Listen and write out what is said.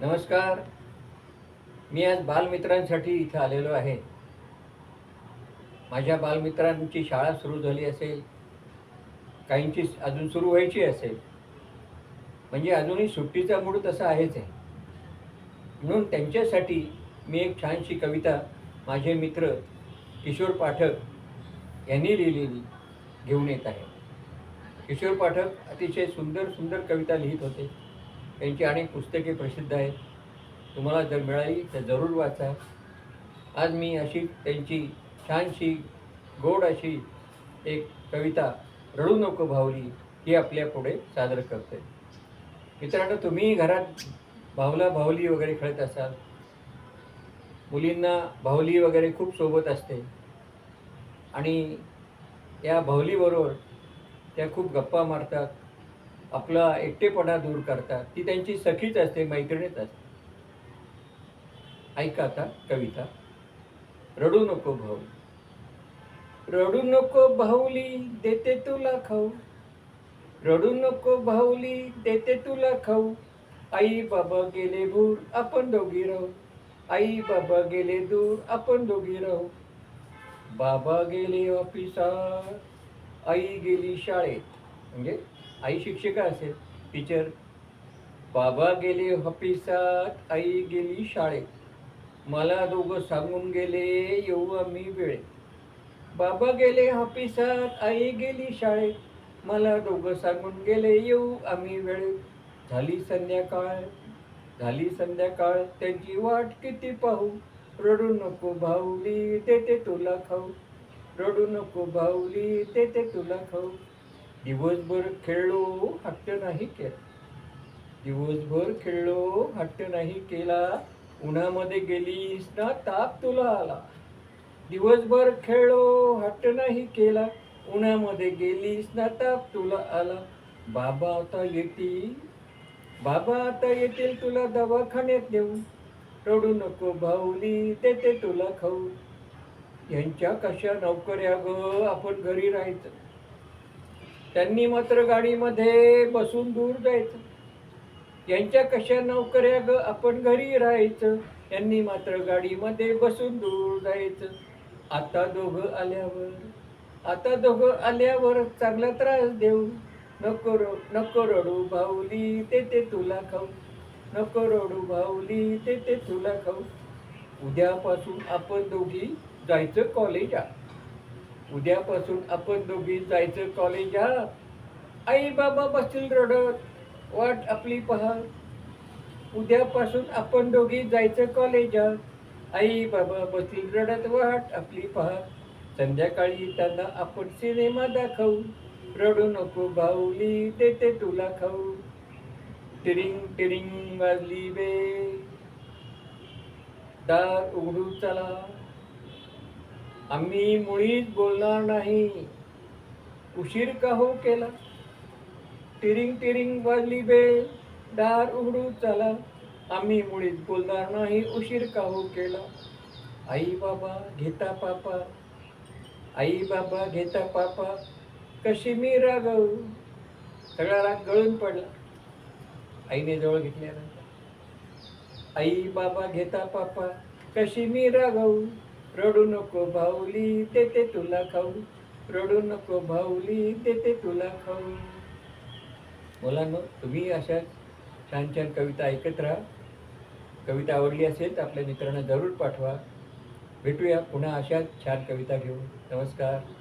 नमस्कार. मी आज बालमित्रांसाठी इथं आलेलो आहे. माझ्या बालमित्रांची शाळा सुरू झाली असेल काहींची अजून सुरू व्हायची असेल म्हणजे अजूनही सुट्टीचा मूड तसा आहेच आहे. म्हणून त्यांच्यासाठी मी एक छानशी कविता माझे मित्र किशोर पाठक यांनी लिहिलेली घेऊन येत आहे. किशोर पाठक अतिशय सुंदर सुंदर कविता लिहित होते. त्यांची अनेक पुस्तके प्रसिद्ध आहेत. तुम्हाला जर मिळाली तर जरूर वाचा. आज मी अशी त्यांची छानशी गोड अशी एक कविता रडू नको भावली ही आपल्या पुढे सादर करते मित्रांनो तुम्ही घरात भावला भावली वगैरे खेळत असाल. मुलींना भावली वगैरे खूप सोबत असते. आणि या भावलीबरोबर त्या खूप गप्पा मारतात. आपला एकटेपणा दूर करतात. ती त्यांची सखीच असते मैत्रिणीच असते. ऐका आता कविता. रडू नको भाऊ. रडू नको भाऊली देते तुला खाऊ. रडू नको भाऊली देते तुला खाऊ. आई बाबा गेले दूर आपण दोघी राहू. आई बाबा गेले दूर आपण दोघी राहू. बाबा गेले ऑफिसात आई गेली शाळेत. म्हणजे आई शिक्षिका असेल. टीचर बाबा गेले ऑफिसात आई गेली शाळेत. मला दोघं सांगून गेले येऊ आम्ही वेळेत. बाबा गेले ऑफिसात आई गेली शाळेत. मला दोघं सांगून गेले येऊ आम्ही वेळेत. झाली संध्याकाळ. झाली संध्याकाळ त्यांची वाट किती पाहू. रडू नको भाऊली ते तुला खाऊ. रडू नको भाऊली ते तुला खाऊ. दिवसभर खेळलो हट्ट नाही केला. दिवसभर खेळलो हट्ट नाही केला. उन्हामध्ये गेलीस ना ताप तुला आला. दिवसभर खेळलो हट्ट नाही केला. उन्हामध्ये गेलीस ना ताप तुला आला. बाबा आता येतील. बाबा आता येतील तुला दवाखान्यात नेऊन. रडू नको भाऊली देते तुला खाऊ यांच्या कशा नोकऱ्या ग? आपण घरी राहायचं. त्यांनी मात्र गाडीमध्ये बसून दूर जायचं. यांच्या कशा नोकऱ्या ग? आपण घरी राहायचं. यांनी मात्र गाडीमध्ये बसून दूर जायचं. आता दोघं आल्यावर आता दोघं आल्यावर चांगला त्रास देऊ. नको रो नको रडू भाऊली ते ते तुला खाऊ. नको रडू भाऊली ते ते तुला खाऊ. उद्यापासून आपण दोघी जायचं कॉलेजात उद्यापासून आपण दोघी जायचं कॉलेजात आई बाबा बसतील रडत वाट आपली पहा उद्यापासून आपण दोघी जायचं कॉलेजात आई बाबा बसतील रडत वाट आपली पहा संध्याकाळी त्यांना आपण सिनेमा दाखवू. रडू नको भाऊली देते तुला खाऊ. टिरिंग टिरिंग वाजली बे. दार उघडू चला. आम्ही मुळीच बोलणार नाही. उशीर का हो केला? टिरिंग टिरिंग वाजली बेल दार उघडू चला. आम्ही मुळीच बोलणार नाही. उशीर का हो केला? आई बाबा घेता पापा. आई बाबा घेता पापा. कशी मी रागवू? सगळा राग गळून पडला. आईने जवळ घेतल्यानंतर. आई बाबा घेता पापा. कशी मी रागवू? रडू नको भाऊली देते तुला खाऊ. रडू नको भाऊली देते तुला खाऊ. मुलांनो तुम्ही अशा छान छान कविता ऐकत राहा. कविता आवडली असेल तर आपल्या मित्रांना जरूर पाठवा. भेटूया पुन्हा अशाच छान कविता घेऊन. नमस्कार.